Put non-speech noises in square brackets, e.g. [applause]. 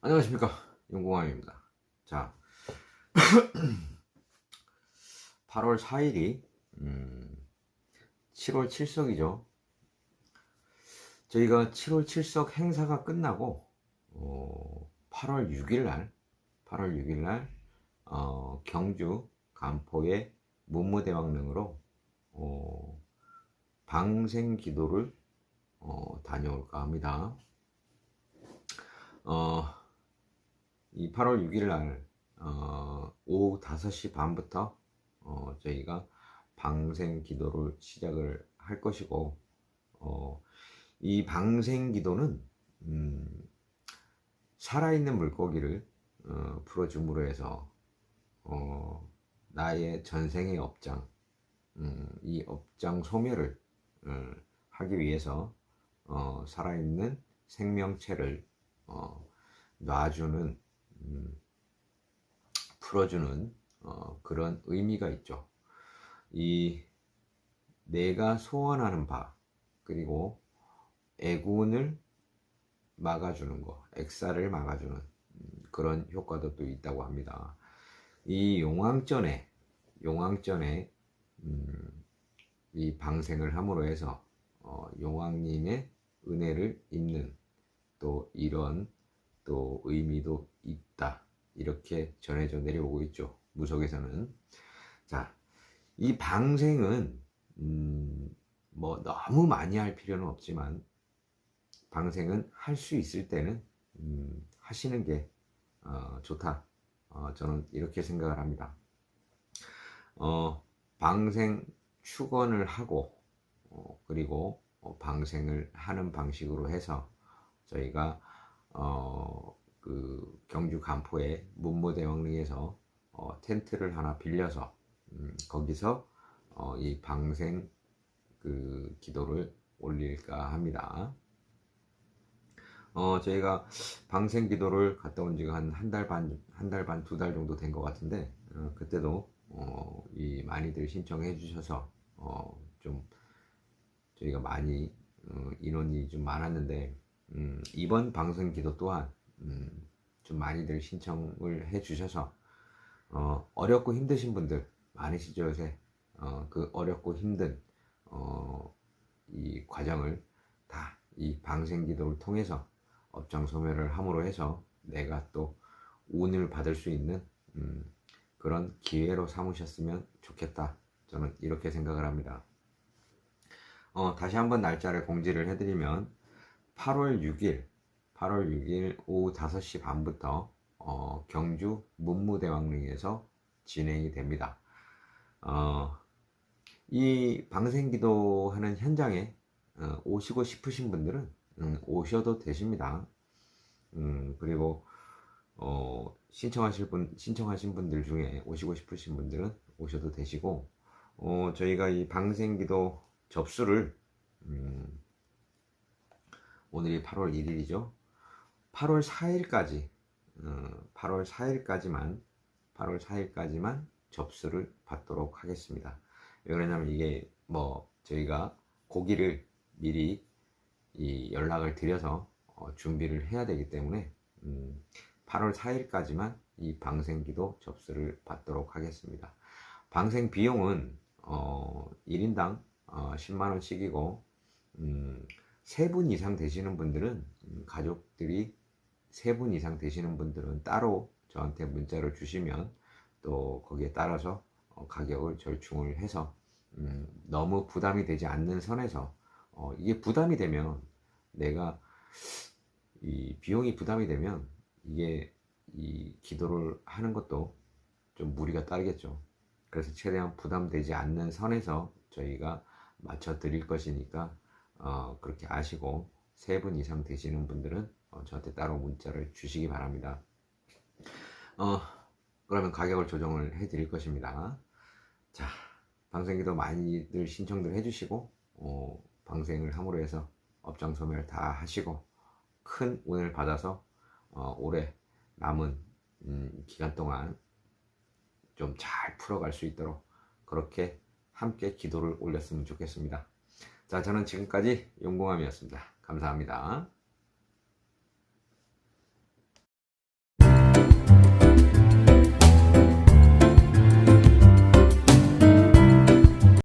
안녕하십니까. 용공함입니다. 자. [clears throat] 8월 4일이 음, 7월 7석이죠 저희가 7월 7석 행사가 끝나고 어, 8월 6일 날 8월 6일 날 어, 경주 간포의 문무대왕릉으로 어, 방생 기도를 어, 다녀올까 합니다. 어, 이 8월 6일 날 어, 오후 5시 반부터 어, 저희가 방생 기도를 시작을 할 것이고 어, 이 방생 기도는 음, 살아있는 물고기를 어, 풀어줌으로 해서 어, 나의 전생의 업장 음, 이 업장 소멸을 어, 하기 위해서 어, 살아있는 생명체를 어, 놔주는 음, 풀어주는 어, 그런 의미가 있죠. 이 내가 소원하는 바 그리고 애군을 막아주는 거, 액사를 막아주는 음, 그런 효과도 또 있다고 합니다. 이 용왕전에 용왕전에 음, 이 방생을 함으로 해서 어, 용왕님의 은혜를 입는 또 이런 또 의미도 있다 이렇게 전해져 내려오고 있죠 무속에서는 자이 방생은 음, 뭐 너무 많이 할 필요는 없지만 방생은 할 수 있을 때는 음, 하시는 게 어, 좋다 어, 저는 이렇게 생각을 합니다 어, 방생 축원을 하고 어, 그리고 어, 방생을 하는 방식으로 해서 저희가 어, 그 경주 간포의 문무대왕릉에서 어, 텐트를 하나 빌려서 음, 거기서 어, 이 방생 그 기도를 올릴까 합니다. 어, 저희가 방생 기도를 갔다 온 지가 한 한 달 반, 한 달 반, 두 달 정도 된 것 같은데, 어, 그때도, 어, 이 많이들 신청해 주셔서, 어, 좀, 저희가 많이, 어, 인원이 좀 많았는데, 음, 이번 방송 기도 또한, 음, 좀 많이들 신청을 해 주셔서, 어, 어렵고 힘드신 분들 많으시죠, 요새. 어, 그 어렵고 힘든, 어, 이 과정을 다 이 방생 기도를 통해서 업장 소멸을 함으로 해서 내가 또 운을 받을 수 있는 음, 그런 기회로 삼으셨으면 좋겠다. 저는 이렇게 생각을 합니다. 어, 다시 한번 날짜를 공지를 해드리면 8월 6일, 8월 6일 오후 5시 반부터 어, 경주 문무대왕릉에서 진행이 됩니다. 어, 이 방생기도 하는 현장에 어, 오시고 싶으신 분들은 음, 오셔도 되십니다. 음, 그리고 어, 신청하실 분 신청하신 분들 중에 오시고 싶으신 분들은 오셔도 되시고 어, 저희가 이 방생기도 접수를 음, 오늘이 8월 1일이죠. 8월 4일까지 어, 8월 4일까지만 8월 4일까지만 접수를 받도록 하겠습니다. 왜 그러냐면 이게 뭐 저희가 고기를 미리 이 연락을 드려서 어, 준비를 해야 되기 때문에 음, 8월 4일까지만 이 방생기도 접수를 받도록 하겠습니다. 방생 비용은 어, 1인당 어, 10만원씩이고 음, 3분 이상 되시는 분들은 음, 가족들이 3분 이상 되시는 분들은 따로 저한테 문자를 주시면 또 거기에 따라서 어, 가격을 절충을 해서 음, 너무 부담이 되지 않는 선에서 어, 이게 부담이 되면 내가 이 비용이 부담이 되면 이게 이 기도를 하는 것도 좀 무리가 따르겠죠. 그래서 최대한 부담되지 않는 선에서 저희가 맞춰 드릴 것이니까 어, 그렇게 아시고 세 분 이상 되시는 분들은 어, 저한테 따로 문자를 주시기 바랍니다. 어, 그러면 가격을 조정을 해 드릴 것입니다. 자, 방생기도 많이들 신청들 해주시고 어, 방생을 함으로 해서 업장 소멸 다 하시고 큰 운을 받아서 어, 올해 남은 음, 기간 동안 좀 잘 풀어갈 수 있도록 그렇게 함께 기도를 올렸으면 좋겠습니다. 자, 저는 지금까지 용공함이었습니다. 감사합니다.